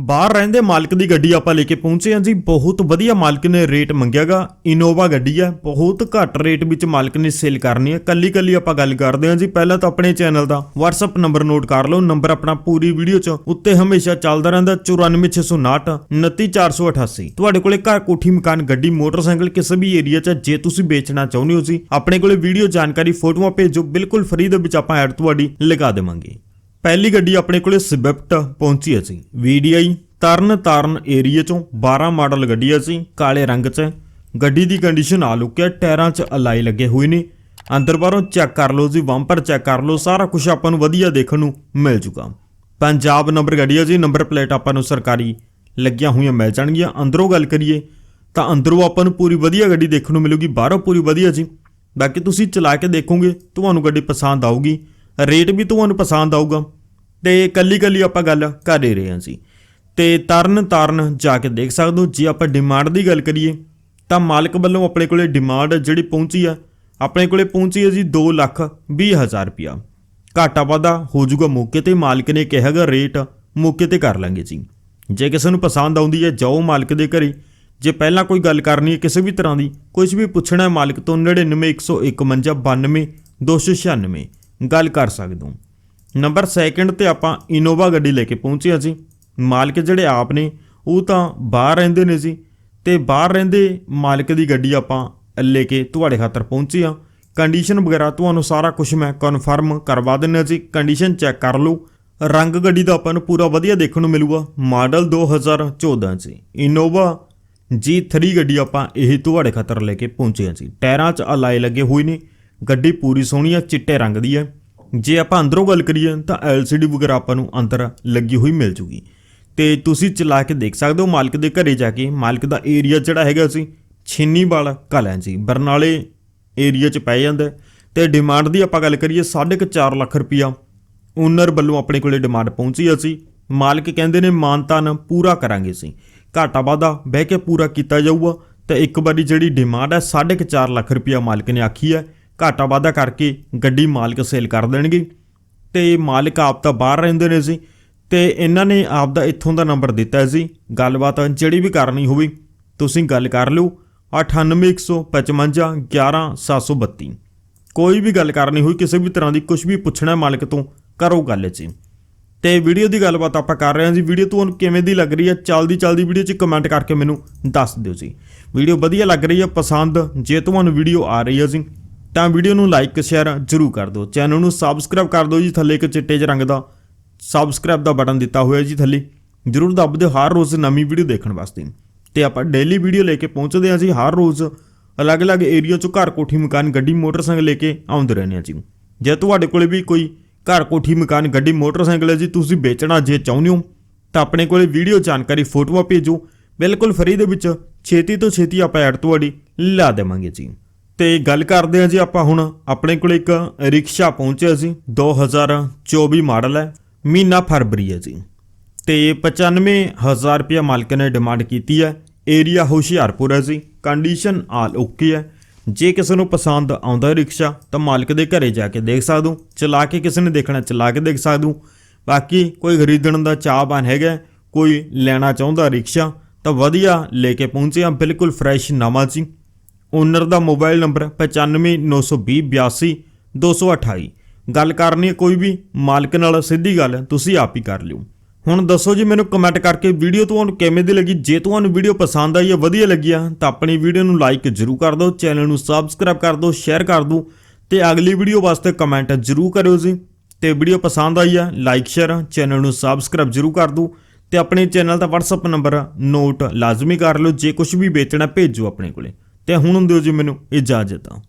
ਬਾਹਰ ਰਹਿੰਦੇ ਮਾਲਕ ਦੀ ਗੱਡੀ ਆਪਾਂ ਲੈ ਕੇ ਪਹੁੰਚੇ ਹਾਂ ਜੀ। ਬਹੁਤ ਵਧੀਆ ਮਾਲਕ ਨੇ ਰੇਟ ਮੰਗਿਆਗਾ। ਇਨੋਵਾ ਗੱਡੀ ਹੈ ਬਹੁਤ ਘੱਟ ਰੇਟ ਵਿੱਚ ਮਾਲਕ ਨੇ ਸੇਲ ਕਰਨੀ ਹੈ ਕੱਲੀ ਕੱਲੀ ਆਪਾਂ ਗੱਲ ਕਰਦੇ ਹਾਂ ਜੀ। ਪਹਿਲਾਂ ਤਾਂ ਆਪਣੇ ਚੈਨਲ ਦਾ WhatsApp ਨੰਬਰ ਨੋਟ ਕਰ ਲਓ। ਨੰਬਰ ਆਪਣਾ ਪੂਰੀ ਵੀਡੀਓ 'ਚ ਉੱਤੇ ਹਮੇਸ਼ਾ ਚੱਲਦਾ ਰਹਿੰਦਾ। 94659 29488 ਤੁਹਾਡੇ ਕੋਲੇ ਘਰ ਕੋਠੀ, ਮਕਾਨ, ਗੱਡੀ, ਮੋਟਰਸਾਈਕਲ, ਕਿਸੇ ਵੀ ਏਰੀਆ 'ਚ ਜੇ ਤੁਸੀਂ ਵੇਚਣਾ ਚਾਹੁੰਦੇ ਹੋ ਜੀ, ਆਪਣੇ ਕੋਲੇ ਵੀਡੀਓ ਜਾਣਕਾਰੀ, ਫੋਟੋਆਂ ਭੇਜੋ। ਬਿਲਕੁਲ ਫ੍ਰੀ ਦੇ ਵਿੱਚ ਆਪਾਂ ਐਡ ਤੁਹਾਡੀ ਲਗਾ ਦੇਵਾਂਗੇ। ਪਹਿਲੀ ਗੱਡੀ ਆਪਣੇ ਕੋਲੇ ਸਵਿਫਟ ਪਹੁੰਚੀ ਹੈ ਸੀ। VDI ਤਰਨ ਤਾਰਨ ਏਰੀਆ ਚੋਂ 12 ਮਾਡਲ ਗੱਡੀ ਸੀ, ਕਾਲੇ ਰੰਗ 'ਚ। ਗੱਡੀ ਦੀ ਕੰਡੀਸ਼ਨ ਆ ਲੁੱਕ ਟਾਇਰਾਂ 'ਚ ਅਲਾਈ ਲੱਗੇ ਹੋਏ ਨੇ। ਅੰਦਰ ਬਾਹਰੋਂ ਚੈੱਕ ਕਰ ਲਓ ਜੀ ਬੰਪਰ ਚੈੱਕ ਕਰ ਲਓ, ਸਾਰਾ ਕੁਝ ਆਪਾਂ ਨੂੰ ਵਧੀਆ ਦੇਖਣ ਨੂੰ ਮਿਲ ਜੂਗਾ। ਪੰਜਾਬ ਨੰਬਰ ਗੱਡੀ ਹੈ ਜੀ, ਨੰਬਰ ਪਲੇਟ ਆਪਾਂ ਨੂੰ ਸਰਕਾਰੀ ਲੱਗੀਆਂ ਹੋਈਆਂ ਮਿਲ ਜਾਣਗੀਆਂ। ਅੰਦਰੋਂ ਗੱਲ ਕਰੀਏ ਤਾਂ ਅੰਦਰੋਂ ਆਪਾਂ ਨੂੰ ਪੂਰੀ ਵਧੀਆ ਗੱਡੀ ਦੇਖਣ ਨੂੰ ਮਿਲੂਗੀ, ਬਾਹਰੋਂ ਪੂਰੀ ਵਧੀਆ ਜੀ। ਬਾਕੀ ਤੁਸੀਂ ਚਲਾ ਕੇ ਦੇਖੋਗੇ, ਤੁਹਾਨੂੰ ਗੱਡੀ ਪਸੰਦ ਆਊਗੀ। ਰੇਟ ਵੀ ਤੁਹਾਨੂੰ ਪਸੰਦ ਆਊਗਾ। ਤੇ ਕੱਲੀ ਕੱਲੀ ਆਪਾਂ ਗੱਲ ਕਰ ਰਹੇ ਹਾਂ ਜੀ ਤੇ ਤਰਨ ਤਾਰਨ ਜਾ ਕੇ ਦੇਖ ਸਕਦੇ ਹੋ, ਜੇ ਆਪਾਂ ਡਿਮਾਂਡ ਦੀ ਗੱਲ ਕਰੀਏ, ਤਾਂ ਮਾਲਕ ਵੱਲੋਂ ਆਪਣੇ ਕੋਲੇ ਡਿਮਾਂਡ ਜਿਹੜੀ ਪਹੁੰਚੀ ਆ, ਆਪਣੇ ਕੋਲੇ ਪਹੁੰਚੀ ਹੈ ਜੀ 2 ਲੱਖ 20 ਹਜ਼ਾਰ ਰੁਪਿਆ ਘਾਟਾ ਵਾਧਾ ਹੋ ਜਾਊਗਾ ਮੌਕੇ ਤੇ, ਮਾਲਕ ਨੇ ਕਿਹਾਗਾ ਰੇਟ ਮੌਕੇ ਤੇ ਕਰ ਲਾਂਗੇ ਜੀ। ਜੇ ਕਿਸੇ ਨੂੰ ਪਸੰਦ ਆਉਂਦੀ ਹੈ, ਜਾਓ ਮਾਲਕ ਦੇ ਘਰੇ। ਜੇ ਪਹਿਲਾਂ ਕੋਈ ਗੱਲ ਕਰਨੀ ਹੈ ਕਿਸੇ ਵੀ ਤਰ੍ਹਾਂ ਦੀ ਕੁਝ ਵੀ ਪੁੱਛਣਾ ਹੈ, ਮਾਲਕ ਤੋਂ 991519 296 ਗੱਲ ਕਰ ਸਕਦੇ ਹੋ। ਨੰਬਰ ਸੈਕਿੰਡ ਤੇ ਆਪਾਂ ਇਨੋਵਾ ਗੱਡੀ ਲੈ ਕੇ ਪਹੁੰਚੇ ਹਾਂ ਜੀ। ਮਾਲਕ ਜਿਹੜੇ ਆਪ ਨੇ, ਉਹ ਤਾਂ ਬਾਹਰ ਰਹਿੰਦੇ ਨੇ ਜੀ। ਤੇ ਬਾਹਰ ਰਹਿੰਦੇ ਮਾਲਕ ਦੀ ਗੱਡੀ ਆਪਾਂ ਲੈ ਕੇ ਤੁਹਾਡੇ ਖਾਤਰ ਪਹੁੰਚੇ ਹਾਂ। ਕੰਡੀਸ਼ਨ ਵਗੈਰਾ ਤੁਹਾਨੂੰ ਸਾਰਾ ਕੁਝ ਮੈਂ ਕਨਫਰਮ ਕਰਵਾ ਦਿੰਦਾ ਜੀ। ਕੰਡੀਸ਼ਨ ਚੈੱਕ ਕਰ ਲਓ। ਰੰਗ ਗੱਡੀ ਦਾ ਆਪਾਂ ਨੂੰ ਪੂਰਾ ਵਧੀਆ ਦੇਖਣ ਨੂੰ ਮਿਲੂਗਾ। ਮਾਡਲ 2014 ਚ ਇਨੋਵਾ G3 ਗੱਡੀ ਆਪਾਂ ਇਹ ਤੁਹਾਡੇ ਖਾਤਰ ਲੈ ਕੇ ਪਹੁੰਚੇ ਹਾਂ ਜੀ। ਟਾਇਰਾਂ 'ਚ ਅਲਾਈ ਲੱਗੇ ਹੋਏ ਨੇ। ਗੱਡੀ ਪੂਰੀ ਸੋਹਣੀ ਆ, ਚਿੱਟੇ ਰੰਗ ਦੀ ਹੈ ਜੇ ਆਪਾਂ ਅੰਦਰੋਂ ਗੱਲ ਕਰੀਏ ਤਾਂ LCD ਵਗੈਰਾ ਆਪਾਂ ਨੂੰ ਅੰਦਰ ਲੱਗੀ ਹੋਈ ਮਿਲ ਜੂਗੀ। ਤੇ ਤੁਸੀਂ ਚਲਾ ਕੇ ਦੇਖ ਸਕਦੇ ਹੋ ਮਾਲਕ ਦੇ ਘਰੇ ਜਾ ਕੇ। ਮਾਲਕ ਦਾ ਏਰੀਆ ਜਿਹੜਾ ਹੈਗਾ ਸੀ ਛਿੰਨੀਵਾਲ ਕਲਾਂ ਜੀ ਬਰਨਾਲੇ ਏਰੀਆ 'ਚ ਪੈ ਜਾਂਦਾ ਹੈ। ਤੇ ਡਿਮਾਂਡ ਦੀ ਆਪਾਂ ਗੱਲ ਕਰੀਏ 4.5 ਲੱਖ ਰੁਪਈਆ ਓਨਰ ਵੱਲੋਂ ਆਪਣੇ ਕੋਲੇ ਡਿਮਾਂਡ ਪਹੁੰਚੀ ਅਸੀਂ ਮਾਲਕ ਕਹਿੰਦੇ ਨੇ ਮਾਨਤਾਨ ਪੂਰਾ ਕਰਾਂਗੇ ਸੀ ਘਾਟਾ ਵਾਧਾ ਬਹਿ ਕੇ ਪੂਰਾ ਕੀਤਾ ਜਾਊਗਾ। ਤੇ ਇੱਕ ਵਾਰੀ ਜਿਹੜੀ ਡਿਮਾਂਡ ਹੈ 4.5 ਲੱਖ ਰੁਪਈਆ ਮਾਲਕ ਨੇ ਆਖੀ ਹੈ। ਘਾਟਾ ਵਾਧਾ ਕਰਕੇ ਗੱਡੀ ਮਾਲਕ ਸੇਲ ਕਰ ਦੇਣਗੇ ਤੇ ਮਾਲਕ ਆਪ ਤਾਂ ਬਾਹਰ ਰਹਿੰਦੇ ਨੇ ਸੀ ਤੇ ਇਹਨਾਂ ਨੇ ਆਪ ਦਾ ਇੱਥੋਂ ਦਾ ਨੰਬਰ ਦਿੱਤਾ ਸੀ ਗੱਲਬਾਤ ਜਿਹੜੀ ਵੀ ਕਰਨੀ ਹੋਵੇ, ਤੁਸੀਂ ਗੱਲ ਕਰ ਲਿਓ। 98155 11732 ਕੋਈ ਵੀ ਗੱਲ ਕਰਨੀ ਹੋਈ, ਕਿਸੇ ਵੀ ਤਰ੍ਹਾਂ ਦੀ ਕੁਝ ਵੀ ਪੁੱਛਣਾ ਮਾਲਕ ਤੋਂ, ਕਰੋ ਗੱਲ ਜੀ। ਤੇ ਵੀਡੀਓ ਦੀ ਗੱਲਬਾਤ ਆਪਾਂ ਕਰ ਰਹੇ ਹਾਂ ਜੀ। ਵੀਡੀਓ ਤੁਹਾਨੂੰ ਕਿਵੇਂ ਦੀ ਲੱਗ ਰਹੀ ਹੈ, ਚਲਦੀ ਚਲਦੀ ਵੀਡੀਓ 'ਚ ਕਮੈਂਟ ਕਰਕੇ ਮੈਨੂੰ ਦੱਸ ਦਿਓ ਜੀ। ਵੀਡੀਓ ਵਧੀਆ ਲੱਗ ਰਹੀ ਹੈ, ਪਸੰਦ ਜੇ ਤੁਹਾਨੂੰ ਵੀਡੀਓ ਆ ਰਹੀ ਹੈ ਜੀ। ਤਾਂ ਵੀਡੀਓ ਨੂੰ ਲਾਈਕ, ਸ਼ੇਅਰ ਜ਼ਰੂਰ ਕਰ ਦਿਓ। ਚੈਨਲ ਨੂੰ ਸਬਸਕ੍ਰਾਈਬ ਕਰ ਦਿਓ ਜੀ, ਥੱਲੇ ਇੱਕ ਚਿੱਟੇ ਜਿਹੇ ਰੰਗ ਦਾ। ਸਬਸਕ੍ਰਾਈਬ ਦਾ ਬਟਨ ਦਿੱਤਾ ਹੋਇਆ ਜੀ ਥੱਲੇ। ਜਰੂਰ ਦੱਬ ਦਿਓ ਹਰ ਰੋਜ਼ ਨਵੀਂ ਵੀਡੀਓ ਦੇਖਣ ਵਾਸਤੇ। ਤੇ ਆਪਾਂ ਡੇਲੀ ਵੀਡੀਓ ਲੈ ਕੇ ਪਹੁੰਚਦੇ ਹਾਂ ਜੀ, ਹਰ ਰੋਜ਼ ਅਲੱਗ-ਅਲੱਗ ਏਰੀਆ ਚੋਂ ਘਰ ਕੋਠੀ, ਮਕਾਨ, ਗੱਡੀ, ਮੋਟਰਸਾਈਕਲ ਲੈ ਕੇ ਆਉਂਦੇ ਰਹਿੰਦੇ ਹਾਂ ਜੀ। ਜੇ ਤੁਹਾਡੇ ਕੋਲੇ ਵੀ ਕੋਈ ਘਰ ਕੋਠੀ, ਮਕਾਨ, ਗੱਡੀ, ਮੋਟਰਸਾਈਕਲ ਹੈ ਜੀ, ਤੁਸੀਂ ਵੇਚਣਾ ਜੇ ਚਾਹੁੰਦੇ ਹੋ, ਤਾਂ ਆਪਣੇ ਕੋਲੇ ਵੀਡੀਓ ਜਾਣਕਾਰੀ ਫੋਟੋਆਂ ਭੇਜੋ। ਬਿਲਕੁਲ ਫਰੀ ਦੇ ਵਿੱਚ ਛੇਤੀ ਤੋਂ ਛੇਤੀ ਆਪਾਂ ਐਡ ਤੁਹਾਡੀ ਲਾ ਦੇਵਾਂਗੇ ਜੀ। ਤੇ ਗੱਲ ਕਰਦੇ ਹਾਂ ਜੀ ਆਪਾਂ ਹੁਣ, ਆਪਣੇ ਕੋਲ ਇੱਕ ਰਿਕਸ਼ਾ ਪਹੁੰਚਿਆ ਸੀ 2024 ਮਾਡਲ ਹੈ, ਮਹੀਨਾ ਫਰਵਰੀ ਹੈ ਜੀ। ਤੇ 95000 ਰੁਪਇਆ ਮਾਲਕ ਨੇ ਡਿਮਾਂਡ ਕੀਤੀ ਹੈ ਏਰੀਆ ਹੁਸ਼ਿਆਰਪੁਰ ਹੈ ਜੀ ਕੰਡੀਸ਼ਨ ਆਲ ਓਕੇ ਹੈ। ਜੇ ਕਿਸੇ ਨੂੰ ਪਸੰਦ ਆਉਂਦਾ ਰਿਕਸ਼ਾ, ਤਾਂ ਮਾਲਕ ਦੇ ਘਰੇ ਜਾ ਕੇ ਦੇਖ ਸਕਦੇ ਚਲਾ ਕੇ ਕਿਸੇ ਨੇ ਦੇਖਣਾ, ਚਲਾ ਕੇ ਦੇਖ ਸਕਦੇ ਬਾਕੀ ਕੋਈ ਖਰੀਦਣ ਦਾ ਚਾਹਵਾਨ ਹੈਗਾ, ਕੋਈ ਲੈਣਾ ਚਾਹੁੰਦਾ ਰਿਕਸ਼ਾ, ਤਾਂ ਵਧੀਆ ਲੈ ਕੇ ਪਹੁੰਚਿਆ ਬਿਲਕੁਲ ਫਰੈਸ਼ ਨਵਾਂ ਜੀ। ਓਨਰ ਦਾ ਮੋਬਾਈਲ ਨੰਬਰ 9592028228 ਗੱਲ ਕਰਨੀ ਹੈ ਕੋਈ ਵੀ ਮਾਲਕ ਨਾਲ ਸਿੱਧੀ ਗੱਲ, ਤੁਸੀਂ ਆਪ ਹੀ ਕਰ ਲਿਓ। ਹੁਣ ਦੱਸੋ ਜੀ ਮੈਨੂੰ ਕਮੈਂਟ ਕਰਕੇ ਵੀਡੀਓ ਤੁਹਾਨੂੰ ਕਿਵੇਂ ਦੀ ਲੱਗੀ? ਜੇ ਤੁਹਾਨੂੰ ਵੀਡੀਓ ਪਸੰਦ ਆਈ ਹੈ, ਵਧੀਆ ਲੱਗੀ ਆ, ਤਾਂ ਆਪਣੀ ਵੀਡੀਓ ਨੂੰ ਲਾਈਕ ਜ਼ਰੂਰ ਕਰ ਦਿਓ ਚੈਨਲ ਨੂੰ ਸਬਸਕ੍ਰਾਈਬ ਕਰ ਦਿਓ ਸ਼ੇਅਰ ਕਰ ਦਿਓ, ਤੇ ਅਗਲੀ ਵੀਡੀਓ ਵਾਸਤੇ ਕਮੈਂਟ ਜ਼ਰੂਰ ਕਰਿਓ ਜੀ। ਤੇ ਵੀਡੀਓ ਪਸੰਦ ਆਈ ਆ ਲਾਈਕ ਸ਼ੇਅਰ ਚੈਨਲ ਨੂੰ ਸਬਸਕ੍ਰਾਈਬ ਜ਼ਰੂਰ ਕਰ ਦਿਓ, ਤੇ ਆਪਣੇ ਚੈਨਲ ਦਾ WhatsApp ਨੰਬਰ ਨੋਟ ਲਾਜ਼ਮੀ ਕਰ ਲਓ, ਜੇ ਕੁਝ ਵੀ ਵੇਚਣਾ, ਭੇਜੋ ਆਪਣੇ ਕੋਲੇ। ਤੇ ਹੁਣ ਦਿਓ ਜੀ ਮੈਨੂੰ ਇਜਾਜ਼ਤ ਆ।